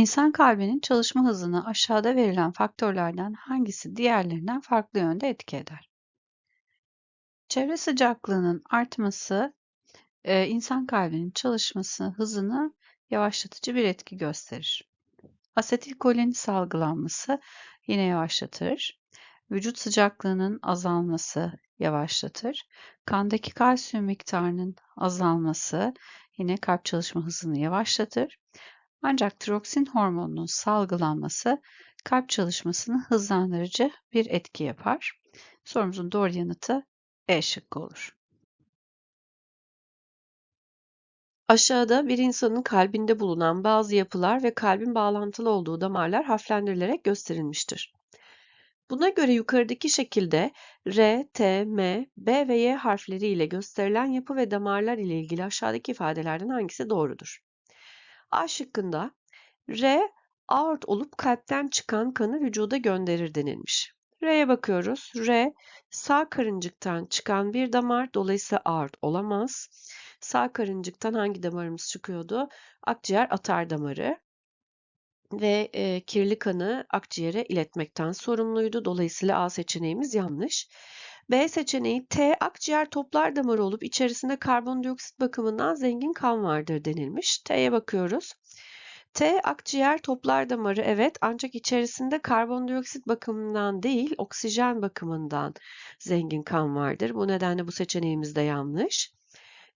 İnsan kalbinin çalışma hızını aşağıda verilen faktörlerden hangisi diğerlerinden farklı yönde etki eder? Çevre sıcaklığının artması e, insan kalbinin çalışması hızını yavaşlatıcı bir etki gösterir. Asetilkolin salgılanması yine yavaşlatır. Vücut sıcaklığının azalması yavaşlatır. Kandaki kalsiyum miktarının azalması yine kalp çalışma hızını yavaşlatır. Ancak tiroksin hormonunun salgılanması kalp çalışmasını hızlandırıcı bir etki yapar. Sorumuzun doğru yanıtı E şıkkı olur. Aşağıda bir insanın kalbinde bulunan bazı yapılar ve kalbin bağlantılı olduğu damarlar harflendirilerek gösterilmiştir. Buna göre yukarıdaki şekilde R, T, M, B ve Y harfleri ile gösterilen yapı ve damarlar ile ilgili aşağıdaki ifadelerden hangisi doğrudur? A şıkkında R aort olup kalpten çıkan kanı vücuda gönderir denilmiş. R'ye bakıyoruz. R sağ karıncıktan çıkan bir damar dolayısıyla aort olamaz. Sağ karıncıktan hangi damarımız çıkıyordu? Akciğer atar damarı ve e, kirli kanı akciğere iletmekten sorumluydu. Dolayısıyla A seçeneğimiz yanlış. B seçeneği T akciğer toplar damarı olup içerisinde karbondioksit bakımından zengin kan vardır denilmiş. T'ye bakıyoruz. T akciğer toplar damarı evet ancak içerisinde karbondioksit bakımından değil oksijen bakımından zengin kan vardır. Bu nedenle bu seçeneğimiz de yanlış.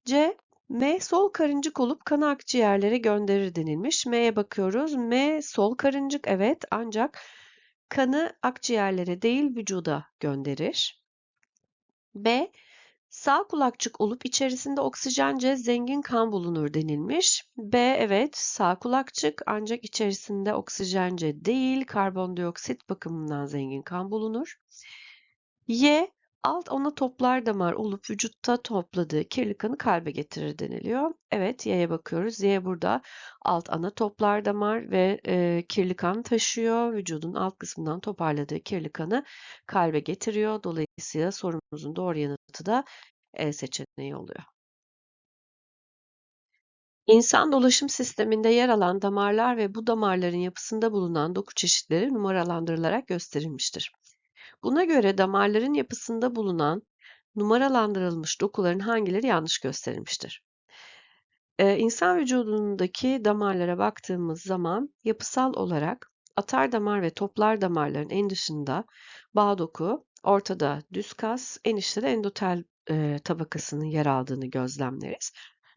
C M sol karıncık olup kanı akciğerlere gönderir denilmiş. M'ye bakıyoruz. M sol karıncık evet ancak kanı akciğerlere değil vücuda gönderir. B sağ kulakçık olup içerisinde oksijence zengin kan bulunur denilmiş. B evet sağ kulakçık ancak içerisinde oksijence değil karbondioksit bakımından zengin kan bulunur. Y alt ana toplar damar olup vücutta topladığı kirli kanı kalbe getirir deniliyor. Evet Y'ye bakıyoruz. Y burada alt ana toplar damar ve e, kirli kan taşıyor. Vücudun alt kısmından toparladığı kirli kanı kalbe getiriyor. Dolayısıyla sorumuzun doğru yanıtı da E seçeneği oluyor. İnsan dolaşım sisteminde yer alan damarlar ve bu damarların yapısında bulunan doku çeşitleri numaralandırılarak gösterilmiştir. Buna göre damarların yapısında bulunan numaralandırılmış dokuların hangileri yanlış gösterilmiştir? Ee, insan vücudundaki damarlara baktığımız zaman yapısal olarak atar damar ve toplar damarların en dışında bağ doku, ortada düz kas, en içte de endotel e, tabakasının yer aldığını gözlemleriz.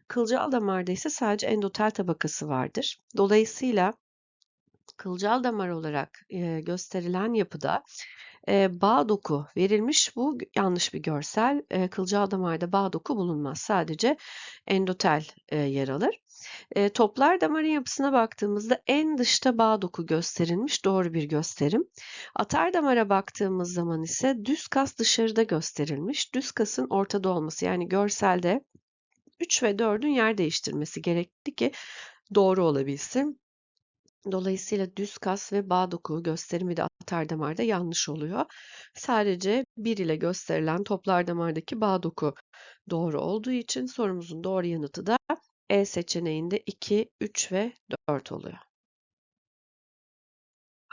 Kılcal damarda ise sadece endotel tabakası vardır. Dolayısıyla kılcal damar olarak gösterilen yapıda bağ doku verilmiş. Bu yanlış bir görsel. Kılcal damarda bağ doku bulunmaz. Sadece endotel yer alır. Toplar damarın yapısına baktığımızda en dışta bağ doku gösterilmiş. Doğru bir gösterim. Atar damara baktığımız zaman ise düz kas dışarıda gösterilmiş. Düz kasın ortada olması yani görselde 3 ve 4'ün yer değiştirmesi gerekli ki doğru olabilsin. Dolayısıyla düz kas ve bağ doku gösterimi de atar damarda yanlış oluyor. Sadece 1 ile gösterilen toplar damardaki bağ doku doğru olduğu için sorumuzun doğru yanıtı da E seçeneğinde 2, 3 ve 4 oluyor.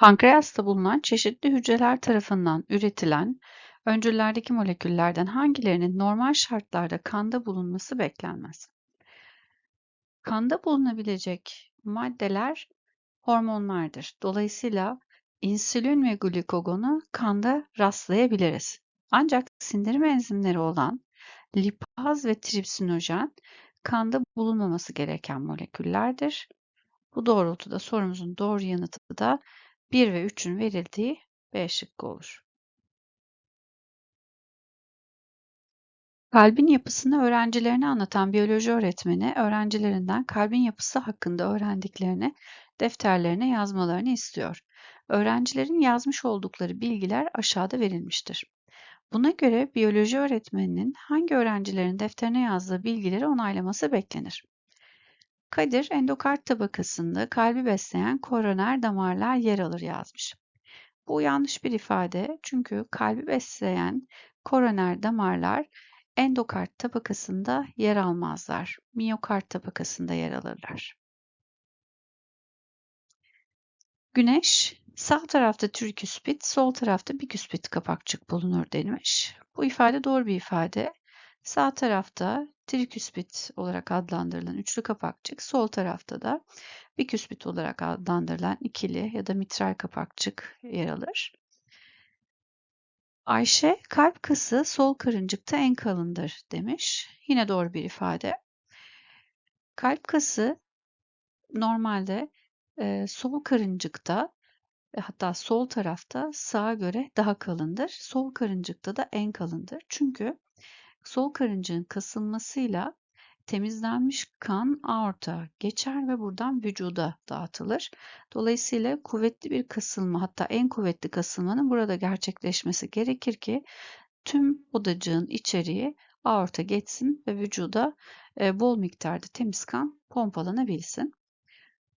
Pankreasta bulunan çeşitli hücreler tarafından üretilen öncüllerdeki moleküllerden hangilerinin normal şartlarda kanda bulunması beklenmez? Kanda bulunabilecek maddeler hormonlardır. Dolayısıyla insülin ve glikogonu kanda rastlayabiliriz. Ancak sindirim enzimleri olan lipaz ve tripsinojen kanda bulunmaması gereken moleküllerdir. Bu doğrultuda sorumuzun doğru yanıtı da 1 ve 3'ün verildiği B şıkkı olur. Kalbin yapısını öğrencilerine anlatan biyoloji öğretmeni öğrencilerinden kalbin yapısı hakkında öğrendiklerini defterlerine yazmalarını istiyor. Öğrencilerin yazmış oldukları bilgiler aşağıda verilmiştir. Buna göre biyoloji öğretmeninin hangi öğrencilerin defterine yazdığı bilgileri onaylaması beklenir. Kadir endokard tabakasında kalbi besleyen koroner damarlar yer alır yazmış. Bu yanlış bir ifade çünkü kalbi besleyen koroner damarlar endokard tabakasında yer almazlar. Miyokard tabakasında yer alırlar. Güneş sağ tarafta triküspit, sol tarafta biküspit kapakçık bulunur denilmiş. Bu ifade doğru bir ifade. Sağ tarafta triküspit olarak adlandırılan üçlü kapakçık, sol tarafta da biküspit olarak adlandırılan ikili ya da mitral kapakçık yer alır. Ayşe, kalp kası sol karıncıkta en kalındır demiş. Yine doğru bir ifade. Kalp kası normalde e, sol karıncıkta e, hatta sol tarafta sağa göre daha kalındır. Sol karıncıkta da en kalındır. Çünkü sol karıncığın kasılmasıyla temizlenmiş kan aorta geçer ve buradan vücuda dağıtılır. Dolayısıyla kuvvetli bir kasılma hatta en kuvvetli kasılmanın burada gerçekleşmesi gerekir ki tüm odacığın içeriği aorta geçsin ve vücuda e, bol miktarda temiz kan pompalanabilsin.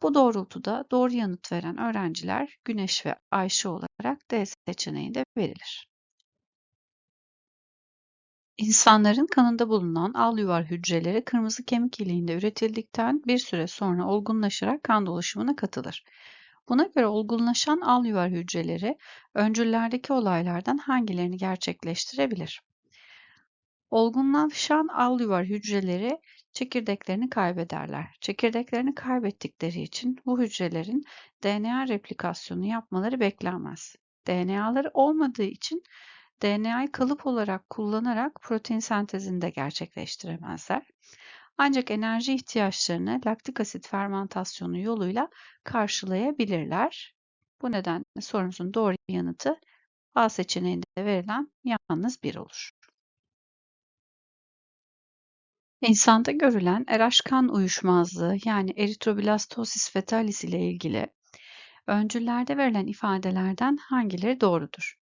Bu doğrultuda doğru yanıt veren öğrenciler Güneş ve Ayşe olarak D seçeneğinde verilir. İnsanların kanında bulunan al yuvar hücreleri kırmızı kemik iliğinde üretildikten bir süre sonra olgunlaşarak kan dolaşımına katılır. Buna göre olgunlaşan al yuvar hücreleri öncüllerdeki olaylardan hangilerini gerçekleştirebilir? Olgunlaşan al yuvar hücreleri çekirdeklerini kaybederler. Çekirdeklerini kaybettikleri için bu hücrelerin DNA replikasyonu yapmaları beklenmez. DNA'ları olmadığı için DNA'yı kalıp olarak kullanarak protein sentezini de gerçekleştiremezler. Ancak enerji ihtiyaçlarını laktik asit fermentasyonu yoluyla karşılayabilirler. Bu nedenle sorumuzun doğru yanıtı A seçeneğinde verilen yalnız 1 olur. İnsanda görülen RH kan uyuşmazlığı yani eritroblastosis fetalis ile ilgili öncüllerde verilen ifadelerden hangileri doğrudur?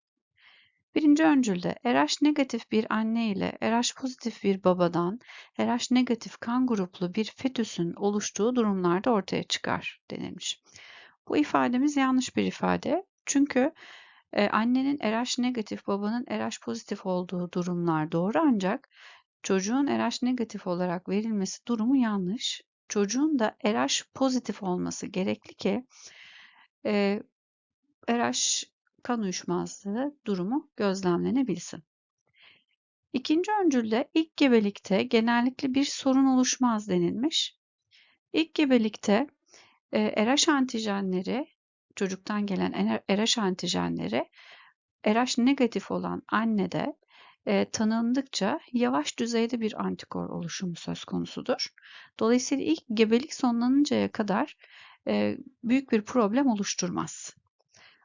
Birinci öncülde RH negatif bir anne ile RH pozitif bir babadan RH negatif kan gruplu bir fetüsün oluştuğu durumlarda ortaya çıkar denilmiş. Bu ifademiz yanlış bir ifade. Çünkü e, annenin RH negatif, babanın RH pozitif olduğu durumlar doğru ancak çocuğun RH negatif olarak verilmesi durumu yanlış. Çocuğun da RH pozitif olması gerekli ki e, RH kan uyuşmazlığı durumu gözlemlenebilsin. İkinci öncülde ilk gebelikte genellikle bir sorun oluşmaz denilmiş. İlk gebelikte e, RH antijenleri, çocuktan gelen RH antijenleri RH negatif olan annede e, tanındıkça yavaş düzeyde bir antikor oluşumu söz konusudur. Dolayısıyla ilk gebelik sonlanıncaya kadar e, büyük bir problem oluşturmaz.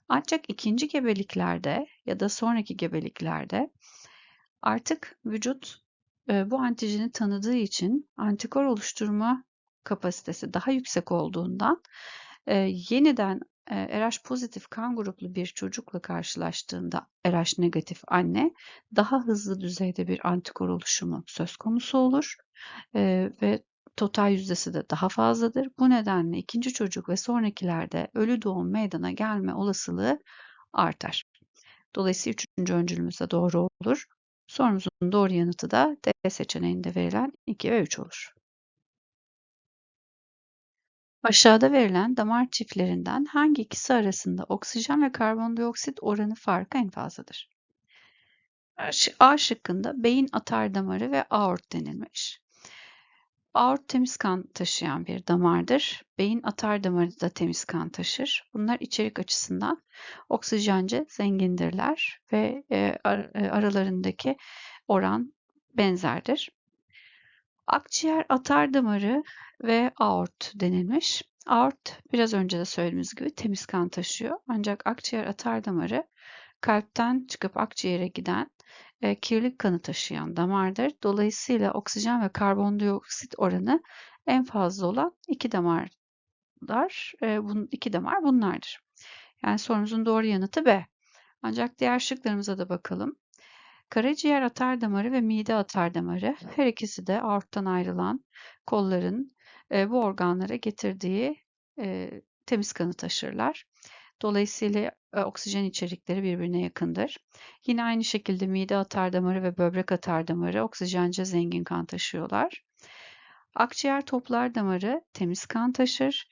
Ancak ikinci gebeliklerde ya da sonraki gebeliklerde artık vücut e, bu antijeni tanıdığı için antikor oluşturma kapasitesi daha yüksek olduğundan e, yeniden e, RH pozitif kan gruplu bir çocukla karşılaştığında RH negatif anne daha hızlı düzeyde bir antikor oluşumu söz konusu olur ve total yüzdesi de daha fazladır. Bu nedenle ikinci çocuk ve sonrakilerde ölü doğum meydana gelme olasılığı artar. Dolayısıyla üçüncü öncülümüz de doğru olur. Sorumuzun doğru yanıtı da D seçeneğinde verilen 2 ve 3 olur. Aşağıda verilen damar çiftlerinden hangi ikisi arasında oksijen ve karbondioksit oranı farkı en fazladır? A şıkkında beyin atar damarı ve aort denilmiş. Aort temiz kan taşıyan bir damardır. Beyin atar damarı da temiz kan taşır. Bunlar içerik açısından oksijence zengindirler ve e, aralarındaki oran benzerdir. Akciğer atar damarı ve aort denilmiş. Aort biraz önce de söylediğimiz gibi temiz kan taşıyor. Ancak akciğer atar damarı kalpten çıkıp akciğere giden e, kirli kanı taşıyan damardır. Dolayısıyla oksijen ve karbondioksit oranı en fazla olan iki damarlar. E, bunun iki damar bunlardır. Yani sorumuzun doğru yanıtı B. Ancak diğer şıklarımıza da bakalım. Karaciğer atar damarı ve mide atar damarı her ikisi de aorttan ayrılan kolların e, bu organlara getirdiği e, temiz kanı taşırlar. Dolayısıyla e, oksijen içerikleri birbirine yakındır. Yine aynı şekilde mide atar damarı ve böbrek atar damarı oksijence zengin kan taşıyorlar. Akciğer toplar damarı temiz kan taşır.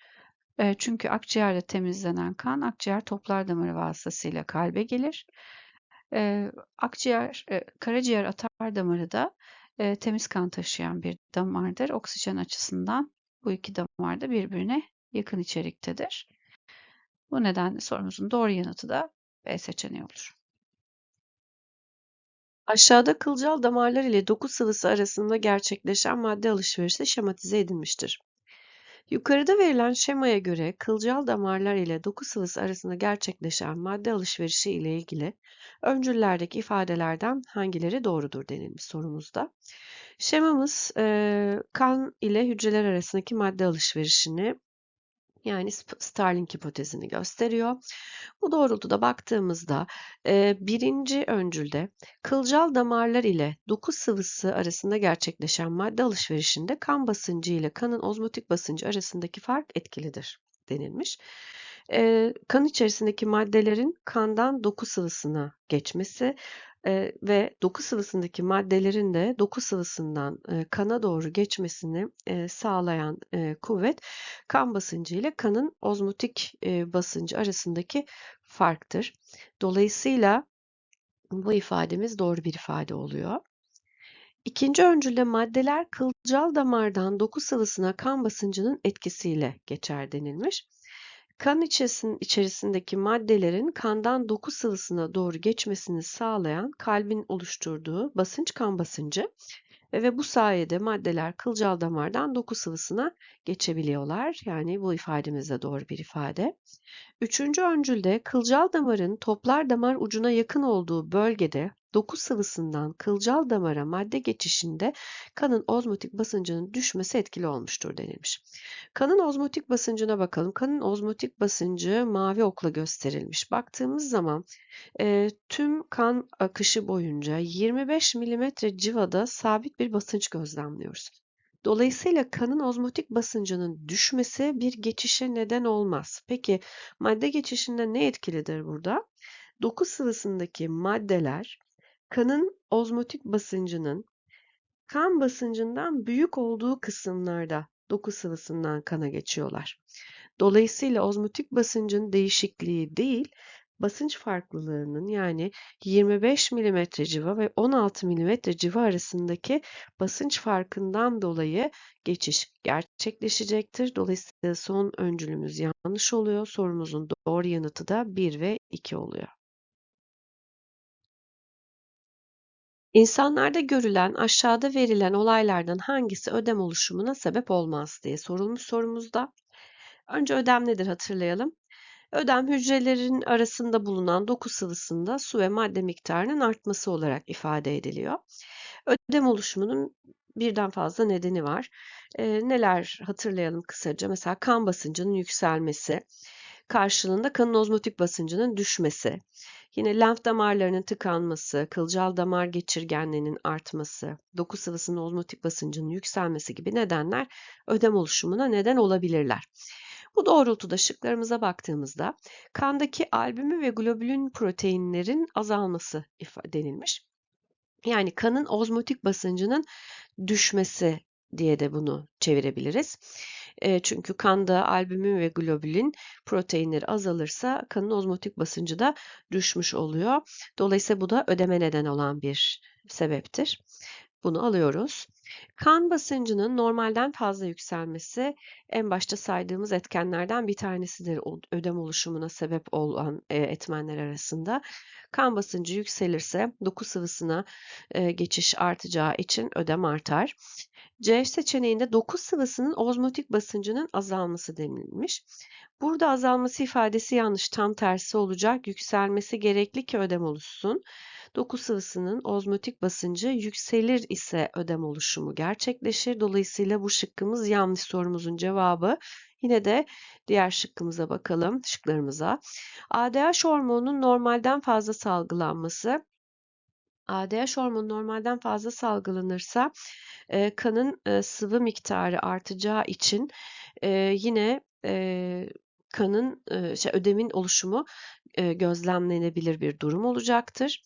Eee, çünkü akciğerde temizlenen kan akciğer toplar damarı vasıtasıyla kalbe gelir. Eee, akciğer, karaciğer atar damarı da temiz kan taşıyan bir damardır. Oksijen açısından bu iki damar da birbirine yakın içeriktedir. Bu nedenle sorumuzun doğru yanıtı da B seçeneği olur. Aşağıda kılcal damarlar ile doku sıvısı arasında gerçekleşen madde alışverişi şematize edilmiştir. Yukarıda verilen şemaya göre kılcal damarlar ile doku sıvısı arasında gerçekleşen madde alışverişi ile ilgili öncüllerdeki ifadelerden hangileri doğrudur denilmiş sorumuzda. Şemamız kan ile hücreler arasındaki madde alışverişini yani Starling hipotezini gösteriyor. Bu doğrultuda baktığımızda birinci öncülde kılcal damarlar ile doku sıvısı arasında gerçekleşen madde alışverişinde kan basıncı ile kanın ozmotik basıncı arasındaki fark etkilidir denilmiş. Kan içerisindeki maddelerin kandan doku sıvısına geçmesi ve doku sıvısındaki maddelerin de doku sıvısından kana doğru geçmesini sağlayan kuvvet kan basıncı ile kanın ozmotik basıncı arasındaki farktır. Dolayısıyla bu ifademiz doğru bir ifade oluyor. İkinci öncülde maddeler kılcal damardan doku sıvısına kan basıncının etkisiyle geçer denilmiş. Kan içerisindeki maddelerin kandan doku sıvısına doğru geçmesini sağlayan kalbin oluşturduğu basınç kan basıncı ve bu sayede maddeler kılcal damardan doku sıvısına geçebiliyorlar. Yani bu ifademiz de doğru bir ifade. Üçüncü öncülde kılcal damarın toplar damar ucuna yakın olduğu bölgede doku sıvısından kılcal damara madde geçişinde kanın ozmotik basıncının düşmesi etkili olmuştur denilmiş. Kanın ozmotik basıncına bakalım. Kanın ozmotik basıncı mavi okla gösterilmiş. Baktığımız zaman e, tüm kan akışı boyunca 25 mm civada sabit bir basınç gözlemliyoruz. Dolayısıyla kanın ozmotik basıncının düşmesi bir geçişe neden olmaz. Peki madde geçişinde ne etkilidir burada? Doku sıvısındaki maddeler kanın ozmotik basıncının kan basıncından büyük olduğu kısımlarda doku sıvısından kana geçiyorlar. Dolayısıyla ozmotik basıncın değişikliği değil, basınç farklılığının yani 25 mm civa ve 16 mm civa arasındaki basınç farkından dolayı geçiş gerçekleşecektir. Dolayısıyla son öncülümüz yanlış oluyor. Sorumuzun doğru yanıtı da 1 ve 2 oluyor. İnsanlarda görülen aşağıda verilen olaylardan hangisi ödem oluşumuna sebep olmaz diye sorulmuş sorumuzda. Önce ödem nedir hatırlayalım. Ödem hücrelerin arasında bulunan doku sıvısında su ve madde miktarının artması olarak ifade ediliyor. Ödem oluşumunun birden fazla nedeni var. E, neler hatırlayalım kısaca. Mesela kan basıncının yükselmesi, karşılığında kanın ozmotik basıncının düşmesi, yine lenf damarlarının tıkanması, kılcal damar geçirgenliğinin artması, doku sıvısının ozmotik basıncının yükselmesi gibi nedenler ödem oluşumuna neden olabilirler. Bu doğrultuda şıklarımıza baktığımızda kandaki albümin ve globulin proteinlerin azalması denilmiş. Yani kanın ozmotik basıncının düşmesi diye de bunu çevirebiliriz. E, çünkü kanda albümin ve globulin proteinleri azalırsa kanın ozmotik basıncı da düşmüş oluyor. Dolayısıyla bu da ödeme neden olan bir sebeptir. Bunu alıyoruz. Kan basıncının normalden fazla yükselmesi en başta saydığımız etkenlerden bir tanesidir ödem oluşumuna sebep olan e, etmenler arasında. Kan basıncı yükselirse doku sıvısına e, geçiş artacağı için ödem artar. C seçeneğinde doku sıvısının ozmotik basıncının azalması denilmiş. Burada azalması ifadesi yanlış, tam tersi olacak. Yükselmesi gerekli ki ödem oluşsun. Doku sıvısının ozmotik basıncı yükselir ise ödem oluşumu gerçekleşir. Dolayısıyla bu şıkkımız yanlış sorumuzun cevabı. Yine de diğer şıkkımıza bakalım, şıklarımıza. ADH hormonunun normalden fazla salgılanması. ADH hormonu normalden fazla salgılanırsa e, kanın e, sıvı miktarı artacağı için e, yine kanın şey, ödemin oluşumu gözlemlenebilir bir durum olacaktır.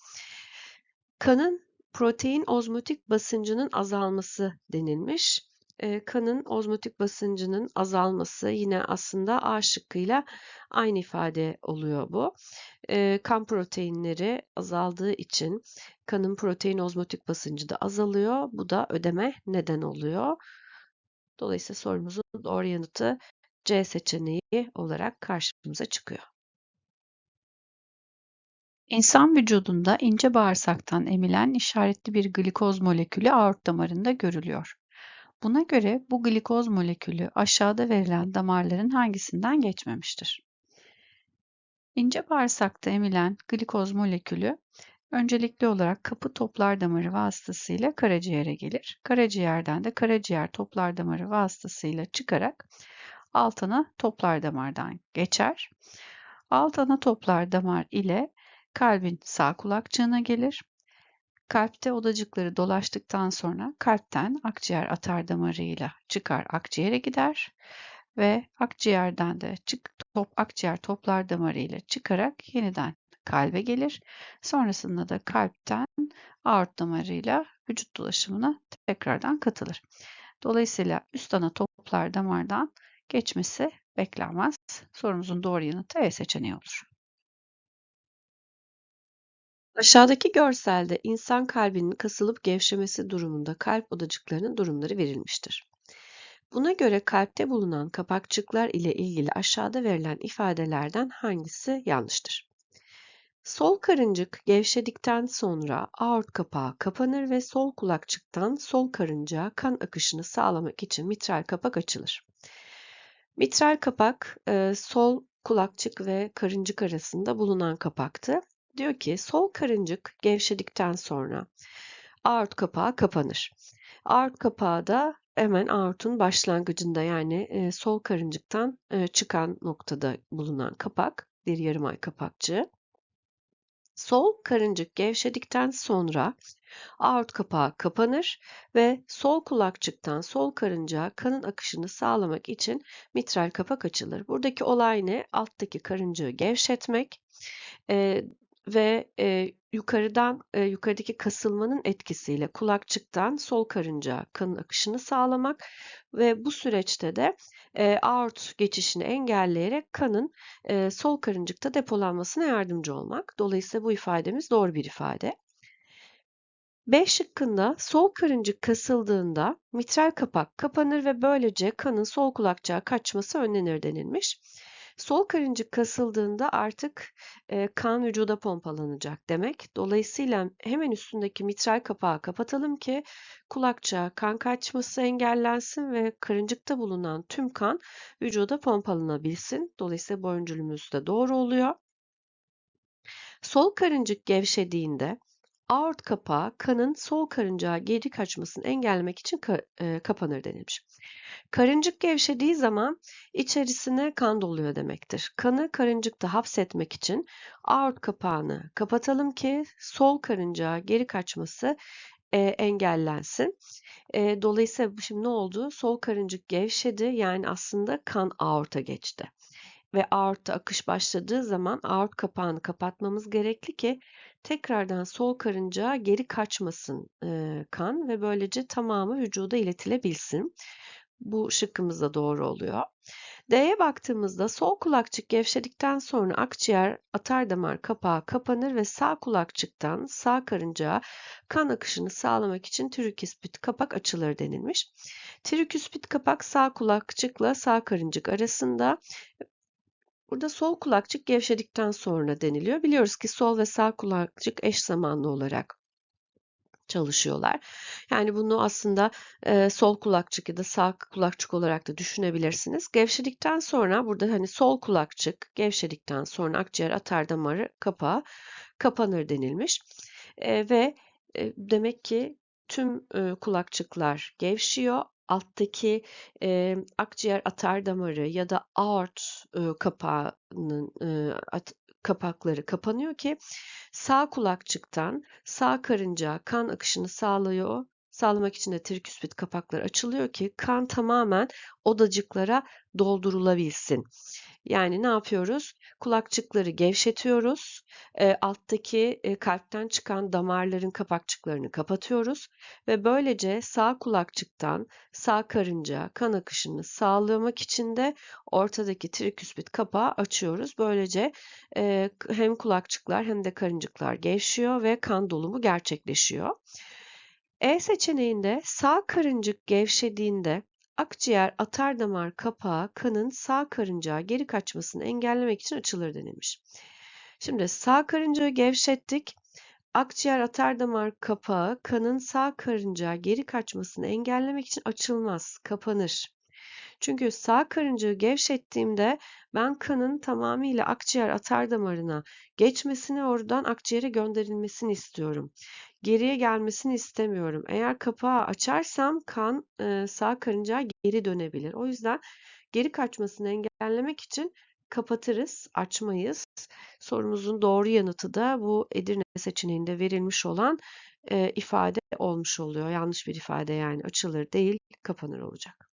Kanın protein ozmotik basıncının azalması denilmiş. e, kanın ozmotik basıncının azalması yine aslında A şıkkıyla aynı ifade oluyor bu. E, kan proteinleri azaldığı için kanın protein ozmotik basıncı da azalıyor. Bu da ödeme neden oluyor. Dolayısıyla sorumuzun doğru yanıtı C seçeneği olarak karşımıza çıkıyor. İnsan vücudunda ince bağırsaktan emilen işaretli bir glikoz molekülü aort damarında görülüyor. Buna göre bu glikoz molekülü aşağıda verilen damarların hangisinden geçmemiştir? İnce bağırsakta emilen glikoz molekülü öncelikli olarak kapı toplar damarı vasıtasıyla karaciğere gelir. Karaciğerden de karaciğer toplar damarı vasıtasıyla çıkarak alt ana toplar damardan geçer. Alt ana toplar damar ile kalbin sağ kulakçığına gelir. Kalpte odacıkları dolaştıktan sonra kalpten akciğer atar damarıyla çıkar akciğere gider ve akciğerden de çık, top, akciğer toplar damarıyla çıkarak yeniden kalbe gelir. Sonrasında da kalpten aort damarıyla vücut dolaşımına tekrardan katılır. Dolayısıyla üst ana toplar damardan geçmesi beklenmez. Sorumuzun doğru yanıtı E seçeneği olur. Aşağıdaki görselde insan kalbinin kasılıp gevşemesi durumunda kalp odacıklarının durumları verilmiştir. Buna göre kalpte bulunan kapakçıklar ile ilgili aşağıda verilen ifadelerden hangisi yanlıştır? Sol karıncık gevşedikten sonra aort kapağı kapanır ve sol kulakçıktan sol karıncağa kan akışını sağlamak için mitral kapak açılır. Mitral kapak e, sol kulakçık ve karıncık arasında bulunan kapaktı. Diyor ki sol karıncık gevşedikten sonra aort kapağı kapanır. Aort kapağı da hemen aortun başlangıcında yani e, sol karıncıktan e, çıkan noktada bulunan kapak, bir yarım ay kapakçığı. Sol karıncık gevşedikten sonra aort kapağı kapanır ve sol kulakçıktan sol karıncağa kanın akışını sağlamak için mitral kapak açılır. Buradaki olay ne? Alttaki karıncığı gevşetmek. Ve e, yukarıdan e, yukarıdaki kasılmanın etkisiyle kulakçıktan sol karıncağa kanın akışını sağlamak ve bu süreçte de e, aort geçişini engelleyerek kanın e, sol karıncıkta depolanmasına yardımcı olmak. Dolayısıyla bu ifademiz doğru bir ifade. B şıkkında sol karıncık kasıldığında mitral kapak kapanır ve böylece kanın sol kulakçığa kaçması önlenir denilmiş. Sol karıncık kasıldığında artık e, kan vücuda pompalanacak demek. Dolayısıyla hemen üstündeki mitral kapağı kapatalım ki kulakçığa kan kaçması engellensin ve karıncıkta bulunan tüm kan vücuda pompalanabilsin. Dolayısıyla bu öncülümüz de doğru oluyor. Sol karıncık gevşediğinde aort kapağı kanın sol karıncağa geri kaçmasını engellemek için ka e, kapanır denilmiş. Karıncık gevşediği zaman içerisine kan doluyor demektir. Kanı karıncıkta hapsetmek için aort kapağını kapatalım ki sol karıncağa geri kaçması e, engellensin. E, dolayısıyla şimdi ne oldu? Sol karıncık gevşedi yani aslında kan aorta geçti. Ve aortta akış başladığı zaman aort kapağını kapatmamız gerekli ki tekrardan sol karıncağa geri kaçmasın kan ve böylece tamamı vücuda iletilebilsin. Bu şıkkımız da doğru oluyor. D'ye baktığımızda sol kulakçık gevşedikten sonra akciğer atardamar kapağı kapanır ve sağ kulakçıktan sağ karıncağa kan akışını sağlamak için triküspit kapak açılır denilmiş. Triküspit kapak sağ kulakçıkla sağ karıncık arasında Burada sol kulakçık gevşedikten sonra deniliyor. Biliyoruz ki sol ve sağ kulakçık eş zamanlı olarak çalışıyorlar. Yani bunu aslında e, sol kulakçık ya da sağ kulakçık olarak da düşünebilirsiniz. Gevşedikten sonra burada hani sol kulakçık gevşedikten sonra akciğer atar damarı kapağı kapanır denilmiş. E, ve e, demek ki tüm e, kulakçıklar gevşiyor alttaki e, akciğer atar damarı ya da aort e, kapağının e, at, kapakları kapanıyor ki sağ kulakçıktan sağ karıncağa kan akışını sağlıyor. Sağlamak için de triküspit kapaklar açılıyor ki kan tamamen odacıklara doldurulabilsin. Yani ne yapıyoruz? Kulakçıkları gevşetiyoruz. E, alttaki e, kalpten çıkan damarların kapakçıklarını kapatıyoruz ve böylece sağ kulakçıktan sağ karınca kan akışını sağlamak için de ortadaki triküspit kapağı açıyoruz. Böylece e, hem kulakçıklar hem de karıncıklar gevşiyor ve kan dolumu gerçekleşiyor. E seçeneğinde sağ karıncık gevşediğinde akciğer atardamar kapağı kanın sağ karıncağa geri kaçmasını engellemek için açılır denilmiş. Şimdi sağ karıncağı gevşettik. Akciğer atardamar kapağı kanın sağ karıncağa geri kaçmasını engellemek için açılmaz, kapanır. Çünkü sağ karıncağı gevşettiğimde ben kanın tamamıyla akciğer atardamarına geçmesini, oradan akciğere gönderilmesini istiyorum. Geriye gelmesini istemiyorum. Eğer kapağı açarsam kan e, sağ karıncağa geri dönebilir. O yüzden geri kaçmasını engellemek için kapatırız, açmayız. Sorumuzun doğru yanıtı da bu Edirne seçeneğinde verilmiş olan e, ifade olmuş oluyor. Yanlış bir ifade yani açılır değil, kapanır olacak.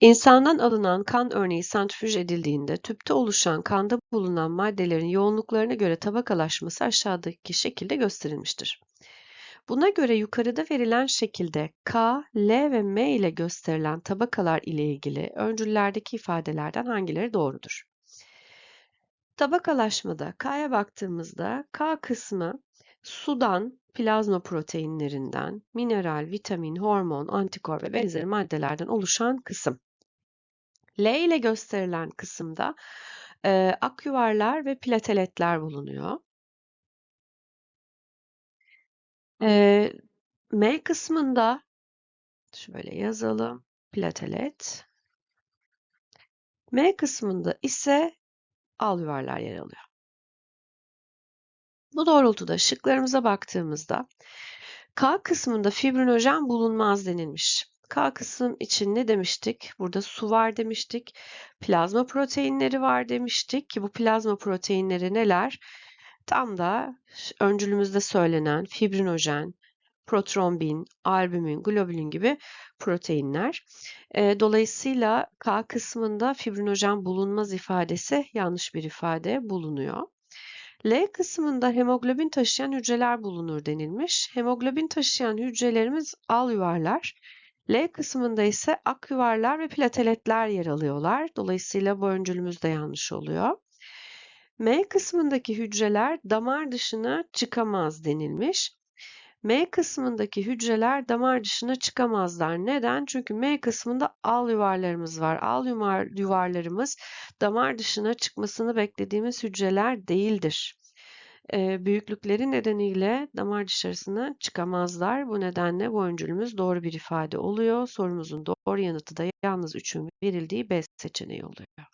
İnsandan alınan kan örneği santrifüj edildiğinde tüpte oluşan kanda bulunan maddelerin yoğunluklarına göre tabakalaşması aşağıdaki şekilde gösterilmiştir. Buna göre yukarıda verilen şekilde K, L ve M ile gösterilen tabakalar ile ilgili öncüllerdeki ifadelerden hangileri doğrudur? Tabakalaşmada K'ya baktığımızda K kısmı sudan, plazma proteinlerinden, mineral, vitamin, hormon, antikor ve benzeri maddelerden oluşan kısım. L ile gösterilen kısımda e, akyuvarlar ve plateletler bulunuyor. E, M kısmında şöyle yazalım platelet. M kısmında ise alüvarlar yer alıyor. Bu doğrultuda şıklarımıza baktığımızda K kısmında fibrinojen bulunmaz denilmiş. K kısım için ne demiştik? Burada su var demiştik. Plazma proteinleri var demiştik ki bu plazma proteinleri neler? Tam da öncülümüzde söylenen fibrinojen, protrombin, albümin, globulin gibi proteinler. Dolayısıyla K kısmında fibrinojen bulunmaz ifadesi yanlış bir ifade bulunuyor. L kısmında hemoglobin taşıyan hücreler bulunur denilmiş. Hemoglobin taşıyan hücrelerimiz al yuvarlar. L kısmında ise ak yuvarlar ve plateletler yer alıyorlar. Dolayısıyla bu öncülümüz de yanlış oluyor. M kısmındaki hücreler damar dışına çıkamaz denilmiş. M kısmındaki hücreler damar dışına çıkamazlar. Neden? Çünkü M kısmında al yuvarlarımız var. Al yuvarlarımız damar dışına çıkmasını beklediğimiz hücreler değildir. Büyüklükleri nedeniyle damar dışarısına çıkamazlar. Bu nedenle bu doğru bir ifade oluyor. Sorumuzun doğru yanıtı da yalnız 3'ün verildiği B seçeneği oluyor.